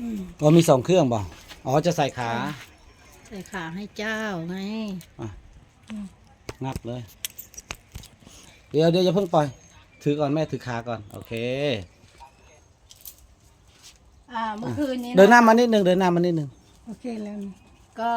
อืมอ๋อมีสองเครื่องบ่อ๋อจะใส่ขาใส่ขาให้เจ้าไง งับเลย เดี๋ยวเดี๋ยวอย่าเพิ่งปล่อย ถือก่อนแม่ถือขาก่อน โอเค อ่าเมื่อคืนนี้ะเดินหน้ามานิดนึงเดินหน้ามานิดนึงโอเคแล้วนี่ก็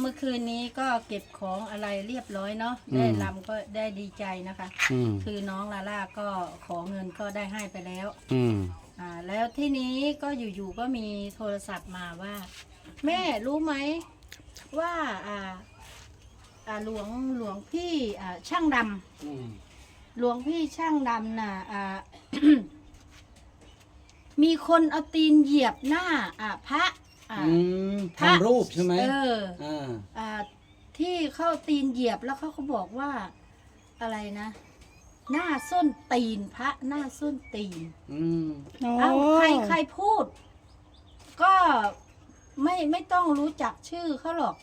เมื่อคืนนี้ก็เก็บของอะไรเรียบร้อยเนาะอืมได้ลำก็ได้ดีใจนะคะ อืม คือน้องลาล่าก็ขอเงินก็ได้ให้ไปแล้ว อืม อ่าแล้วที่นี้ก็อยู่ๆก็มีโทรศัพท์มาว่า แม่รู้ไหมว่าอ่าอ่าหลวงหลวงพี่อ่าช่างดำอืมหลวงพี่ช่างดำน่ะอ่า มีคนเอาตีนเหยียบหน้าอ่าพระอ่า อืมพระ ทำรูปใช่ไหมเออ อ่า อ่าที่เข้าตีนเหยียบแล้วเขาก็บอกว่าอะไรนะ หน้าส้นตีนพระหน้าส้นตีน อืมโอ้เอ้าใครใครพูด ก็ไม่ไม่ต้องรู้จักชื่อเขาหรอก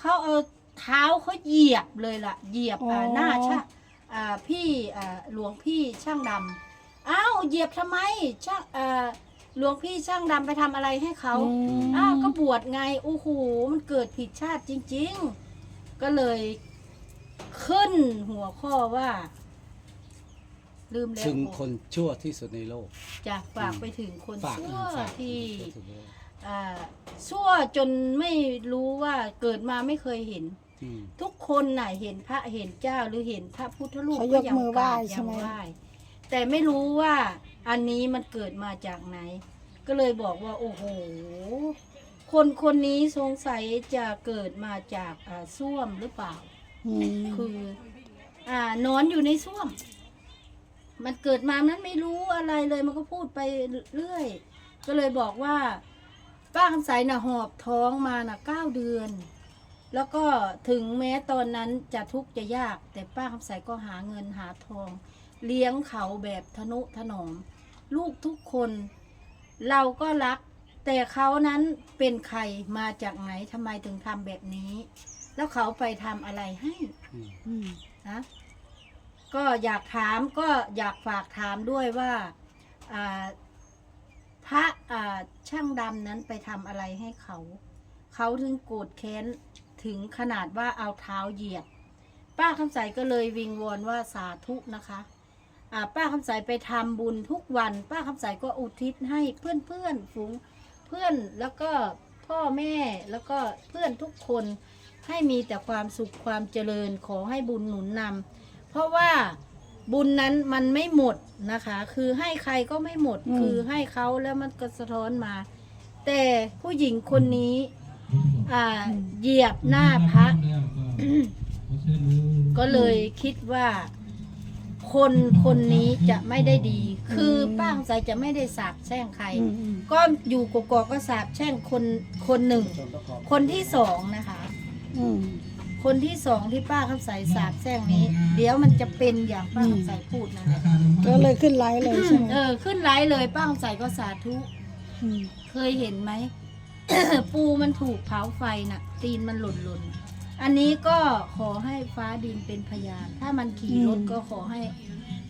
เขาเอาเท้าเขาเหยียบเลยล่ะ เหยียบอ่าหน้าช่างอ่าพี่อ่าหลวงพี่ช่างดำอ้าวเหยียบทำไมช่างอ่าหลวงพี่ช่างดำไปทำอะไรให้เขาอืมอ้าวก็บวชไงโอ้โหมันเกิดผิดชาติจริง ๆ ก็เลยขึ้นหัวข้อว่า ลืมแล้วถึงคนชั่วที่สุดในโลก จะฝากไปถึงคนฝากชั่วฝากที่คนชั่วที่สุดในโลกอ่าชั่วจนไม่รู้ว่าเกิดมาไม่เคยเห็น อืม ทุกคนน่ะเห็นพระเห็นเจ้าหรือเห็นพระพุทธรูปเขายกมือไหว้ราบใช่ไหม ยังไหว้แต่ไม่รู้ว่าอันนี้มันเกิดมาจากไหน ก็เลยบอกว่า โอ้โห คนคนนี้สงสัยจะเกิดมาจากอ่าส้วมหรือเปล่า อืมคือ อ่านอนอยู่ในส้วม มันเกิดมามันไม่รู้อะไรเลยมันก็พูดไปเรื่อย ก็เลยบอกว่าป้าคำใสน่ะหอบท้องมาน่ะเก้าเดือน แล้วก็ถึงแม้ตอนนั้นจะทุกข์จะยาก แต่ป้าคำใสก็หาเงินหาทอง เลี้ยงเขาแบบทนุถนอม ลูกทุกคน เราก็รัก แต่เขานั้นเป็นใครมาจากไหนทำไมถึงทำแบบนี้ แล้วเขาไปทำอะไรให้อืมอืมนะ ก็อยากถามก็อยากฝากถามด้วยว่าพระช่างดำนั้นไปทำอะไรให้เขา เขาถึงโกรธแค้นถึงขนาดว่าเอาเท้าเหยียบ ป้าคำใสก็เลยวิงวอนว่าสาธุนะคะป้าคำใสไปทำบุญทุกวัน ป้าคำใสก็อุทิศให้เพื่อนเพื่อนๆฝูงเพื่อนแล้วก็พ่อแม่แล้วก็เพื่อนทุกคนให้มีแต่ความสุขความเจริญขอให้บุญหนุนนำ เพราะว่าบุญนั้นมันไม่หมดนะคะ คือให้ใครก็ไม่หมดคือให้เขาแล้วมันก็สะท้อนมา แต่ผู้หญิงคนนี้ อ่า เหยียบหน้าพระ ก็เลยคิดว่า คนคนนี้จะไม่ได้ดี คือป้าสงสัยจะไม่ได้สาบแช่งใคร อืมอืม ก็อยู่กกอกก็สาบแช่งคนคนหนึ่ง คนที่สองนะคะ อืม คนที่สองที่ป้าคำใสสาบแช่งนี้ เดี๋ยวมันจะเป็นอย่างป้าคำใสพูดนั่นแหละก็เลยขึ้นไลฟ์เลยใช่ไหมเออขึ้นไลฟ์เลยป้าคำใสก็สาธุมเคยเห็นไหม ปูมันถูกเผาไฟน่ะ ตีนมันหล่นหล่นอันนี้ก็ขอให้ฟ้าดินเป็นพยาน ถ้ามันขี่รถก็ขอให้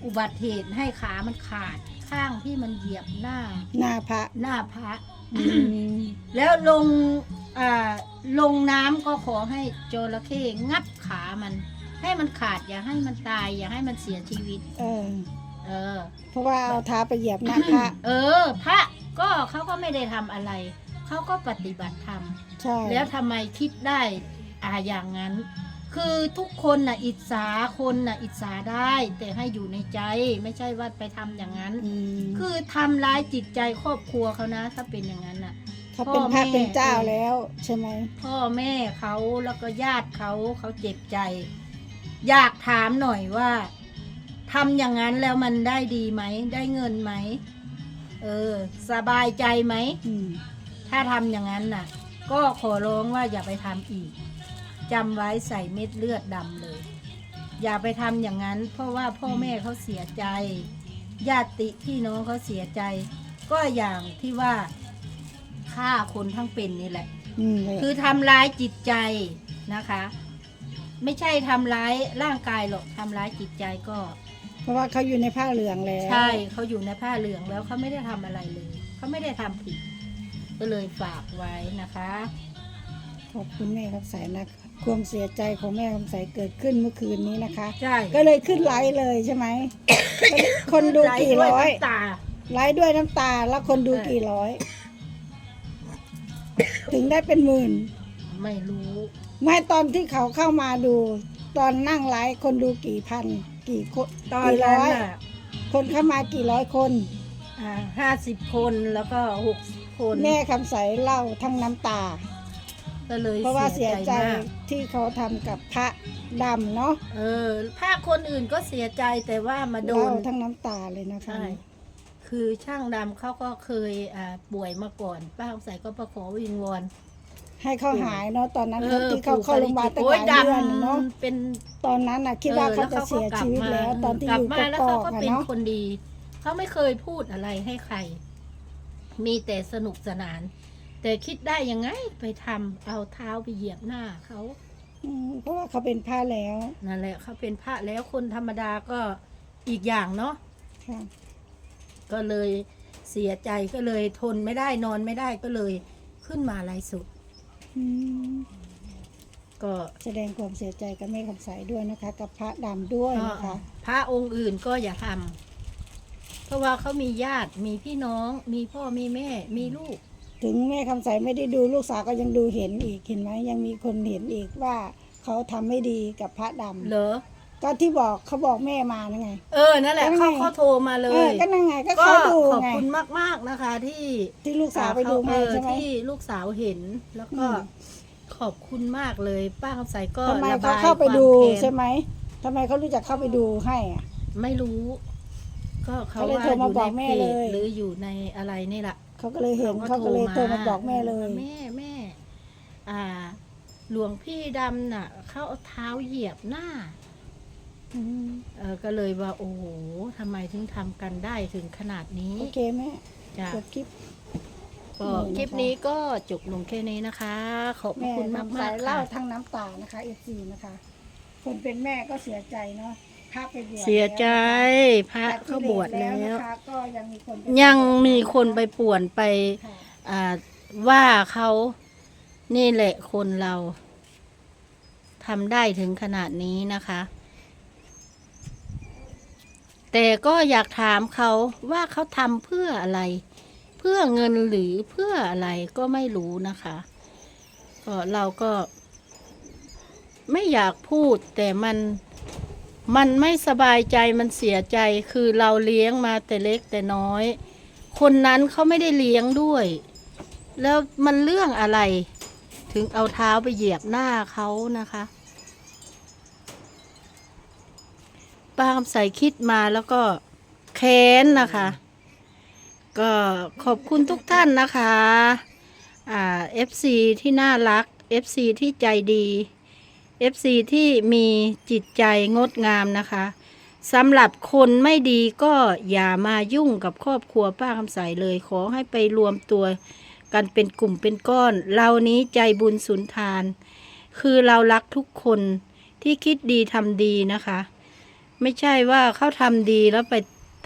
อุบัติเหตุให้ขามันขาด ข้างที่มันเหยียบหน้า หน้าพระ หน้าพระอืม แล้วลงอ่าลงน้ำก็ขอให้จระเข้งับขามัน ให้มันขาดอย่าให้มันตาย อย่าให้มันเสียชีวิต เออ เออ เพราะว่าเอาเท้าไปเหยียบหน้าพระเออ พระก็เขาก็ไม่ได้ทำอะไร เขาก็ปฏิบัติธรรม ใช่ แล้วทำไมคิดได้อ่าอย่างนั้น คือทุกคนน่ะอิจฉาคนน่ะอิจฉาได้ แต่ให้อยู่ในใจไม่ใช่ว่าไปทำอย่างนั้น อืมคือทำร้ายจิตใจครอบครัวเขานะ ถ้าเป็นอย่างนั้นน่ะ เขาเป็นพ่อพระแม่เป็นเจ้าแล้ว ใช่ไหมพ่อแม่เขาแล้วก็ญาติเขาเขาเจ็บใจ อยากถามหน่อยว่าทำอย่างนั้นแล้วมันได้ดีไหม ได้เงินไหม เออ สบายใจไหม อืมถ้าทำอย่างนั้นน่ะ ก็ขอร้องว่าอย่าไปทำอีก จำไว้ใส่เม็ดเลือดดำเลย อย่าไปทำอย่างนั้น เพราะว่าพ่อแม่เขาเสียใจ ญาติพี่น้องเขาเสียใจ ก็อย่างที่ว่าฆ่าคนทั้งเป็นนี่แหละ อืมคือทำร้ายจิตใจนะคะ ไม่ใช่ทำร้ายร่างกายหรอกทำร้ายจิตใจก็ เพราะว่าเขาอยู่ในผ้าเหลืองแล้วใช่เขาอยู่ในผ้าเหลืองแล้วเขาไม่ได้ทำอะไรเลยเขาไม่ได้ทำผิด ก็เลยฝากไว้นะคะ ขอบคุณแม่คำใสนะค วามเสียใจของแม่คำใสเกิดขึ้นเมื่อคืนนี้นะคะ ใช่ก็เลยขึ้นไลฟ์เลยใช่ไหม คนดูกี่ร้อยไลฟ์ด้วยน้ำตาไลฟ์ด้วยน้ำตาแล้วคนดูกี่ร้อย ถึงได้เป็นหมื่น ไม่รู้ไม่ตอนที่เขาเข้ามาดู ตอนนั่งไลฟ์คนดูกี่พัน กี่คนตอนกี่นั้นร้อยน่ะคนเข้ามากี่ร้อยคน ห้าสิบคนแล้วก็หกสิบคน แม่คำใสเล่าทั้งน้ำตา ก็เลยเพราะว่าเสียใจมากที่เขาทำกับพระดำเนาะเออภาคคนอื่นก็เสียใจแต่ว่ามาโดเล่านทั้งน้ำตาเลยนะคะ ใช่ คือช่างดำเขาก็เคยอ่าป่วยมาก่อน ป้าคำใสก็ประขอวิงวอนให้เขาหายเนาะตอนนั้นออที่เขาเข้าโรงพยาบาลตั้งโอ้หยลายเดือนดำเนาะเป็นตอนนั้นน่ะคิดว่าเขาจะเสียชีวิตแล้ว ตอนที่อยู่กลับกมาแล้วกอเขากก็อะเป็นเนาะคนดี เขาไม่เคยพูดอะไรให้ใคร มีแต่สนุกสนาน แต่คิดได้ยังไงไปทำเอาเท้าไปเหยียบหน้าเขาอืมเพราะว่าเขาเป็นพระแล้วนั่นแหละเขาเป็นพระแล้วคนธรรมดาก็อีกอย่างเนาะค่ะก็เลยเสียใจก็เลยทนไม่ได้นอนไม่ได้ก็เลยขึ้นมาไลฟ์สุด อืมก็แสดงความเสียใจกับแม่คำใสด้วยนะคะ กับพระดำด้วยก็นะคะ พระองค์อื่นก็อย่าทำเพราะว่าเขามีญาติมีพี่น้อง มีพ่อมีแม่ มีลูก ถึงแม่คำใสไม่ได้ดูลูกสาวก็ยังดูเห็นอีกเห็นไหมยังมีคนเห็นอีกว่าเขาทำไม่ดีกับพระดำ เหรอ ก็ที่บอกเขาบอกแม่มานั่นไง เออ นั่นแหละแล้วไงเขาเขาโทรมาเลเออย ก็นั่งไงก็ก็เขาดูขอบไงคุณมาก ๆ นะคะ ที่ที่ลูกสาวไปดูเอให้อใช่ไหม ที่ลูกสาวเห็น แล้วก็อืม ขอบคุณมากเลย ป้าคำใสก็ทำไมระเขาบายเข้าไปความดูแค้นใช่ไหมทำไมเขารู้จักเข้าไปดูให้อะ ไม่รู้ ก็เขาเขาเลยว่าโทรอมายู่บในอกแม่เพเลจยหรืออยู่ในอะไรนี่แหละเขาก็เลยเห็นเขาก็เลยโทรมาบอกแม่เลย แม่แม่ อ่า หลวงพี่ดำน่ะเขาเอาเท้าเหยียบหน้าอืมเออก็เลยว่า โอ้โหทำไมถึงทำกันได้ถึงขนาดนี้ โอเคแม่จ้ะจบคลิปก็นี่นะคะคลิปนี้ก็จบลงแค่นี้นะคะ ขอบพระแม่คุณมากน้ำมาสากยๆเล่าค่ะทั้งน้ำตานะคะเอฟซีนะคะ คนเป็นแม่ก็เสียใจเนาะ พระไปบวชเสียใจแล้วพระนะคะเขาบวชแล้ว นะคะก็ยังมีคนไปยังมีคนไปป่วนไป ค่ะอ่าว่าเขานี่แหละคนเราทำได้ถึงขนาดนี้นะคะ แต่ก็อยากถามเขาว่าเขาทำเพื่ออะไร เพื่อเงินหรือเพื่ออะไรก็ไม่รู้นะคะก็เราก็ ไม่อยากพูดแต่มัน มันไม่สบายใจมันเสียใจคือเราเลี้ยงมาแต่เล็กแต่น้อย คนนั้นเขาไม่ได้เลี้ยงด้วย แล้วมันเรื่องอะไร ถึงเอาเท้าไปเหยียบหน้าเขานะคะป้าคำใส่คิดมาแล้วก็แค้นนะคะ ก็ขอบคุณทุกท่านนะคะอ่า FC ที่น่ารัก FC ที่ใจดี FC ที่มีจิตใจงดงามนะคะสำหรับคนไม่ดีก็อย่ามายุ่งกับครอบครัวป้าคำใสเลย ขอให้ไปรวมตัวกันเป็นกลุ่มเป็นก้อน เรานี้ใจบุญสุนทาน คือเรารักทุกคนที่คิดดีทำดีนะคะ ไม่ใช่ว่าเขาทำดีแล้วไป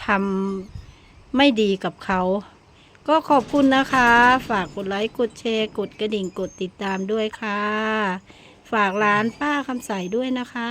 ทำไม่ดีกับเขา ก็ขอบคุณนะคะ ฝากกดไลค์ กดแชร์ กดกระดิ่ง กดติดตามด้วยค่ะ ฝากร้านป้าคำใสด้วยนะคะ